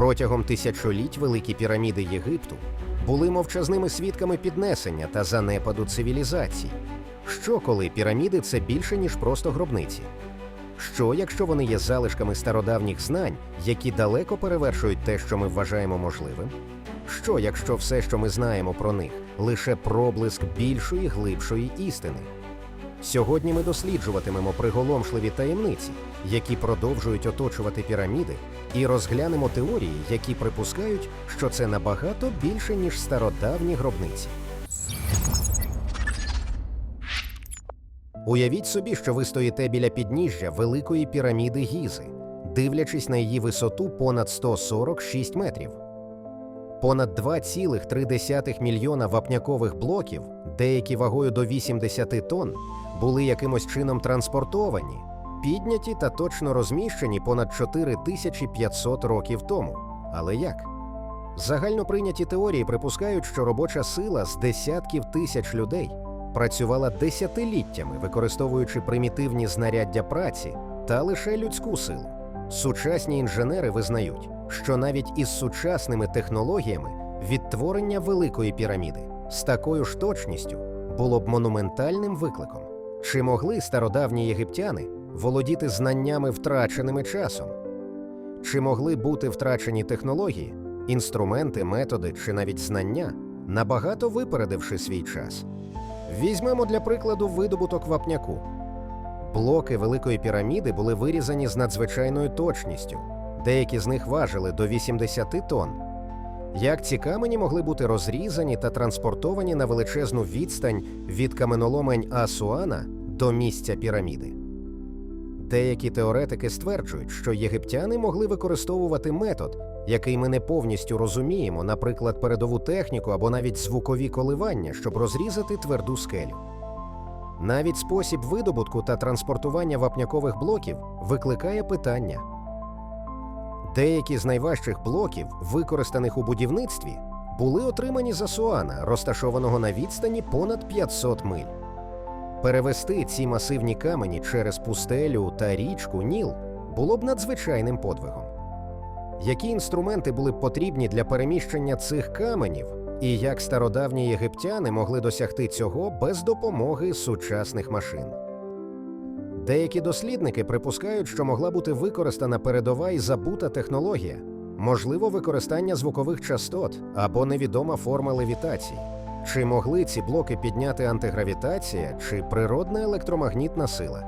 Протягом тисячоліть великі піраміди Єгипту були мовчазними свідками піднесення та занепаду цивілізацій. Що коли піраміди це більше, ніж просто гробниці? Що, якщо вони є залишками стародавніх знань, які далеко перевершують те, що ми вважаємо можливим? Що, якщо все, що ми знаємо про них, лише проблиск більшої, глибшої істини? Сьогодні ми досліджуватимемо приголомшливі таємниці, які продовжують оточувати піраміди, і розглянемо теорії, які припускають, що це набагато більше, ніж стародавні гробниці. Уявіть собі, що ви стоїте біля підніжжя великої піраміди Гізи, дивлячись на її висоту понад 146 метрів. Понад 2,3 мільйона вапнякових блоків, деякі вагою до 80 тонн, були якимось чином транспортовані, підняті та точно розміщені понад 4500 років тому. Але як? Загально прийняті теорії припускають, що робоча сила з десятків тисяч людей працювала десятиліттями, використовуючи примітивні знаряддя праці та лише людську силу. Сучасні інженери визнають, що навіть із сучасними технологіями відтворення великої піраміди з такою ж точністю було б монументальним викликом. Чи могли стародавні єгиптяни володіти знаннями, втраченими часом? Чи могли бути втрачені технології, інструменти, методи чи навіть знання, набагато випередивши свій час? Візьмемо для прикладу видобуток вапняку. Блоки Великої піраміди були вирізані з надзвичайною точністю, деякі з них важили до 80 тонн. Як ці камені могли бути розрізані та транспортовані на величезну відстань від каменоломень Асуана до місця піраміди? Деякі теоретики стверджують, що єгиптяни могли використовувати метод, який ми не повністю розуміємо, наприклад, передову техніку або навіть звукові коливання, щоб розрізати тверду скелю. Навіть спосіб видобутку та транспортування вапнякових блоків викликає питання. Деякі з найважчих блоків, використаних у будівництві, були отримані з Асуана, розташованого на відстані понад 500 миль. Перевести ці масивні камені через пустелю та річку Ніл було б надзвичайним подвигом. Які інструменти були б потрібні для переміщення цих каменів, і як стародавні єгиптяни могли досягти цього без допомоги сучасних машин? Деякі дослідники припускають, що могла бути використана передова і забута технологія, можливо, використання звукових частот або невідома форма левітації. Чи могли ці блоки підняти антигравітація чи природна електромагнітна сила?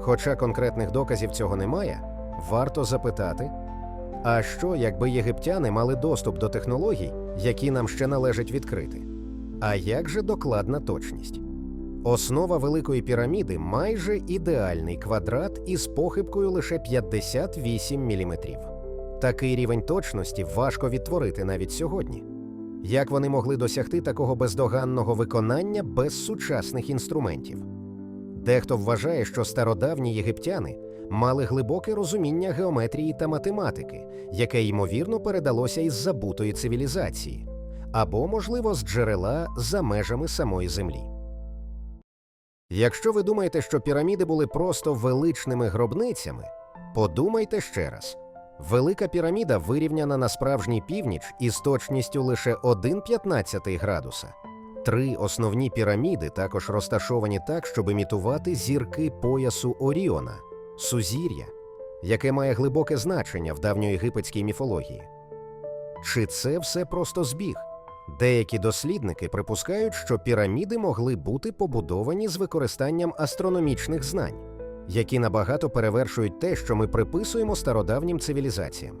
Хоча конкретних доказів цього немає, варто запитати: а що, якби єгиптяни мали доступ до технологій, які нам ще належить відкрити? А як же докладна точність? Основа Великої піраміди майже ідеальний квадрат із похибкою лише 58 мм. Такий рівень точності важко відтворити навіть сьогодні. Як вони могли досягти такого бездоганного виконання без сучасних інструментів? Дехто вважає, що стародавні єгиптяни мали глибоке розуміння геометрії та математики, яке ймовірно передалося із забутої цивілізації, або, можливо, з джерела за межами самої землі. Якщо ви думаєте, що піраміди були просто величними гробницями, подумайте ще раз. Велика піраміда вирівняна на справжній північ із точністю лише 1,15 градуса. Три основні піраміди також розташовані так, щоб імітувати зірки поясу Оріона сузір'я, яке має глибоке значення в давньоєгипетській міфології. Чи це все просто збіг? Деякі дослідники припускають, що піраміди могли бути побудовані з використанням астрономічних знань, які набагато перевершують те, що ми приписуємо стародавнім цивілізаціям.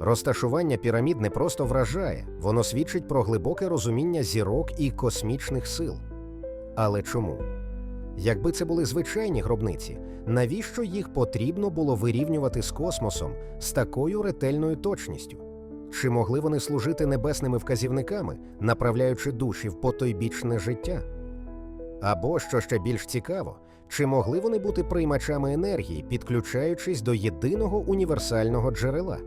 Розташування пірамід не просто вражає, воно свідчить про глибоке розуміння зірок і космічних сил. Але чому? Якби це були звичайні гробниці, навіщо їх потрібно було вирівнювати з космосом з такою ретельною точністю? Чи могли вони служити небесними вказівниками, направляючи душі в потойбічне життя? Або, що ще більш цікаво, чи могли вони бути приймачами енергії, підключаючись до єдиного універсального джерела?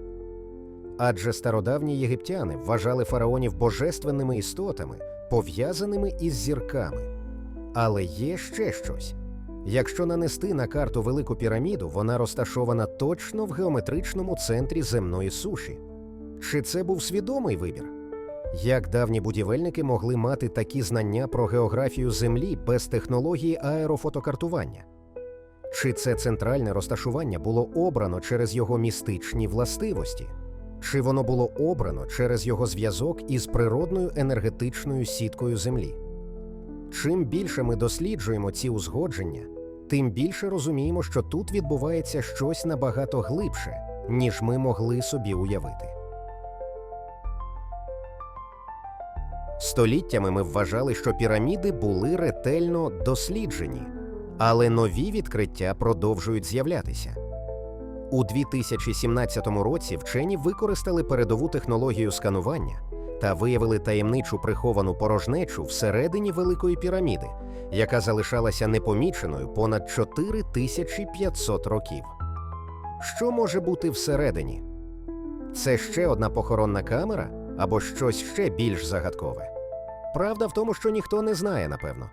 Адже стародавні єгиптяни вважали фараонів божественними істотами, пов'язаними із зірками. Але є ще щось. Якщо нанести на карту Велику піраміду, вона розташована точно в геометричному центрі земної суші. Чи це був свідомий вибір? Як давні будівельники могли мати такі знання про географію Землі без технології аерофотокартування? Чи це центральне розташування було обрано через його містичні властивості? Чи воно було обрано через його зв'язок із природною енергетичною сіткою Землі? Чим більше ми досліджуємо ці узгодження, тим більше розуміємо, що тут відбувається щось набагато глибше, ніж ми могли собі уявити. Століттями ми вважали, що піраміди були ретельно досліджені, але нові відкриття продовжують з'являтися. У 2017 році вчені використали передову технологію сканування та виявили таємничу приховану порожнечу всередині Великої піраміди, яка залишалася непоміченою понад 4500 років. Що може бути всередині? Це ще одна похоронна камера або щось ще більш загадкове? Правда в тому, що ніхто не знає, напевно.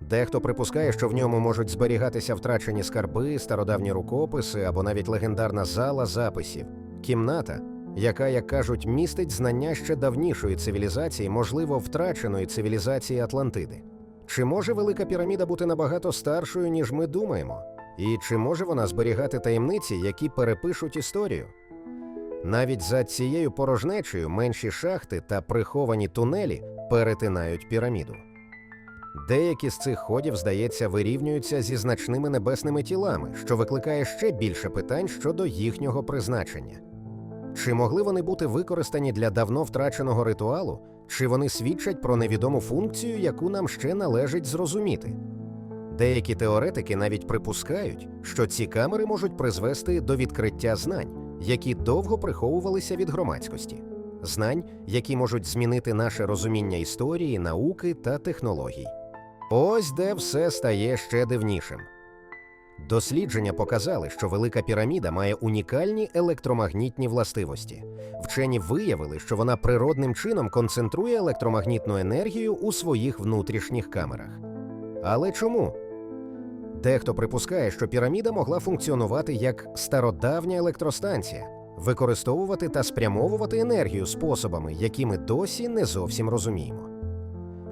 Дехто припускає, що в ньому можуть зберігатися втрачені скарби, стародавні рукописи або навіть легендарна зала записів, кімната, яка, як кажуть, містить знання ще давнішої цивілізації, можливо, втраченої цивілізації Атлантиди. Чи може Велика піраміда бути набагато старшою, ніж ми думаємо? І чи може вона зберігати таємниці, які перепишуть історію? Навіть за цією порожнечею менші шахти та приховані тунелі перетинають піраміду. Деякі з цих ходів, здається, вирівнюються зі значними небесними тілами, що викликає ще більше питань щодо їхнього призначення. Чи могли вони бути використані для давно втраченого ритуалу, чи вони свідчать про невідому функцію, яку нам ще належить зрозуміти? Деякі теоретики навіть припускають, що ці камери можуть призвести до відкриття знань, які довго приховувалися від громадськості, знань, які можуть змінити наше розуміння історії, науки та технологій. Ось де все стає ще дивнішим. Дослідження показали, що Велика піраміда має унікальні електромагнітні властивості. Вчені виявили, що вона природним чином концентрує електромагнітну енергію у своїх внутрішніх камерах. Але чому? Дехто припускає, що піраміда могла функціонувати як стародавня електростанція, використовувати та спрямовувати енергію способами, які ми досі не зовсім розуміємо.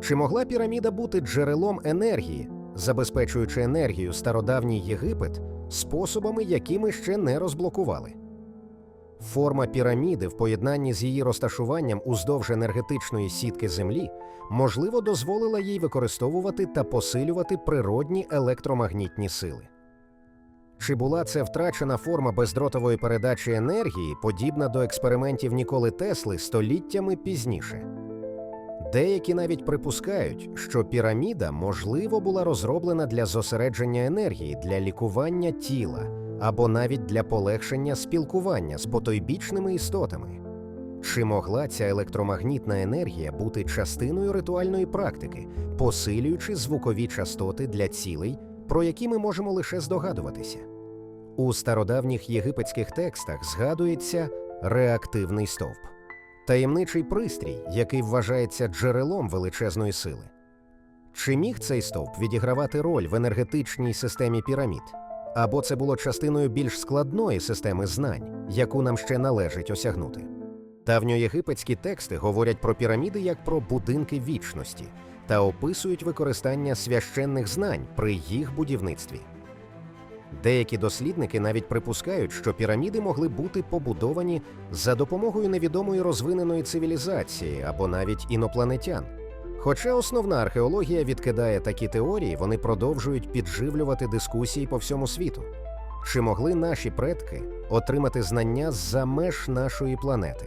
Чи могла піраміда бути джерелом енергії, забезпечуючи енергію стародавній Єгипет способами, які ми ще не розблокували? Форма піраміди в поєднанні з її розташуванням уздовж енергетичної сітки Землі можливо дозволила їй використовувати та посилювати природні електромагнітні сили. Чи була це втрачена форма бездротової передачі енергії, подібна до експериментів Ніколи Тесли століттями пізніше? Деякі навіть припускають, що піраміда, можливо, була розроблена для зосередження енергії, для лікування тіла або навіть для полегшення спілкування з потойбічними істотами. Чи могла ця електромагнітна енергія бути частиною ритуальної практики, посилюючи звукові частоти для цілей, про які ми можемо лише здогадуватися? У стародавніх єгипетських текстах згадується реактивний стовп таємничий пристрій, який вважається джерелом величезної сили. Чи міг цей стовп відігравати роль в енергетичній системі пірамід? Або це було частиною більш складної системи знань, яку нам ще належить осягнути? Давньоєгипетські тексти говорять про піраміди як про будинки вічності та описують використання священних знань при їх будівництві. Деякі дослідники навіть припускають, що піраміди могли бути побудовані за допомогою невідомої розвиненої цивілізації або навіть інопланетян. Хоча основна археологія відкидає такі теорії, вони продовжують підживлювати дискусії по всьому світу. Чи могли наші предки отримати знання з-за меж нашої планети?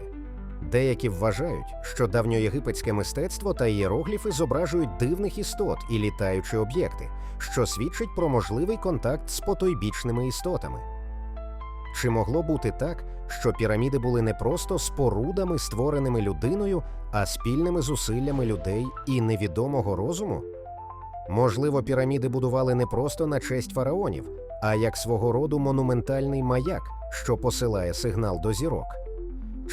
Деякі вважають, що давньоєгипетське мистецтво та ієрогліфи зображують дивних істот і літаючі об'єкти, що свідчить про можливий контакт з потойбічними істотами. Чи могло бути так, що піраміди були не просто спорудами, створеними людиною, а спільними зусиллями людей і невідомого розуму? Можливо, піраміди будували не просто на честь фараонів, а як свого роду монументальний маяк, що посилає сигнал до зірок.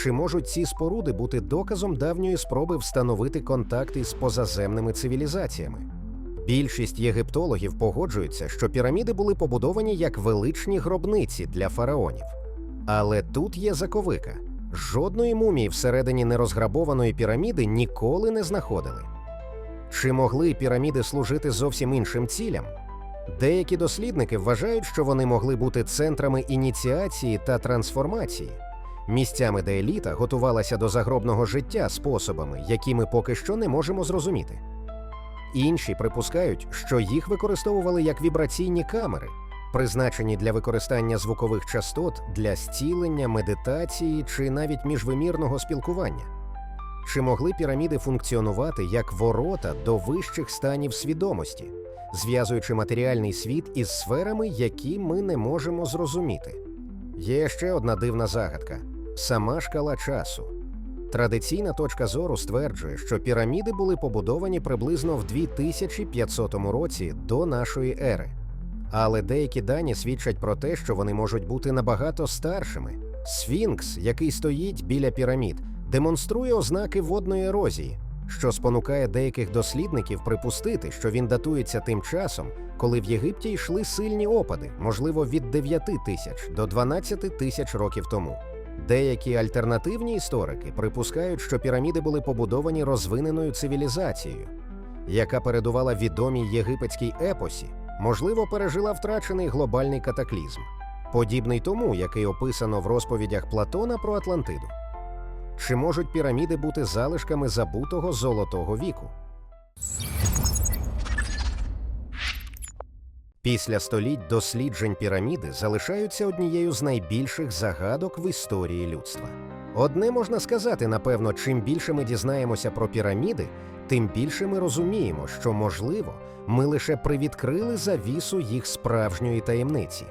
Чи можуть ці споруди бути доказом давньої спроби встановити контакти з позаземними цивілізаціями? Більшість єгиптологів погоджуються, що піраміди були побудовані як величні гробниці для фараонів. Але тут є заковика. жодної мумії всередині нерозграбованої піраміди ніколи не знаходили. Чи могли піраміди служити зовсім іншим цілям? Деякі дослідники вважають, що вони могли бути центрами ініціації та трансформації, місцями, де еліта готувалася до загробного життя способами, які ми поки що не можемо зрозуміти. Інші припускають, що їх використовували як вібраційні камери, призначені для використання звукових частот для зцілення, медитації чи навіть міжвимірного спілкування. Чи могли піраміди функціонувати як ворота до вищих станів свідомості, зв'язуючи матеріальний світ із сферами, які ми не можемо зрозуміти? Є ще одна дивна загадка сама шкала часу. Традиційна точка зору стверджує, що піраміди були побудовані приблизно в 2500 році до нашої ери. Але деякі дані свідчать про те, що вони можуть бути набагато старшими. Сфінкс, який стоїть біля пірамід, демонструє ознаки водної ерозії, що спонукає деяких дослідників припустити, що він датується тим часом, коли в Єгипті йшли сильні опади, можливо, від 9 тисяч до 12 тисяч років тому. Деякі альтернативні історики припускають, що піраміди були побудовані розвиненою цивілізацією, яка передувала відомій єгипетській епосі, можливо, пережила втрачений глобальний катаклізм, подібний тому, який описано в розповідях Платона про Атлантиду. Чи можуть піраміди бути залишками забутого золотого віку? Після століть досліджень піраміди залишаються однією з найбільших загадок в історії людства. Одне можна сказати, напевно, чим більше ми дізнаємося про піраміди, тим більше ми розуміємо, що, можливо, ми лише привідкрили завісу їх справжньої таємниці.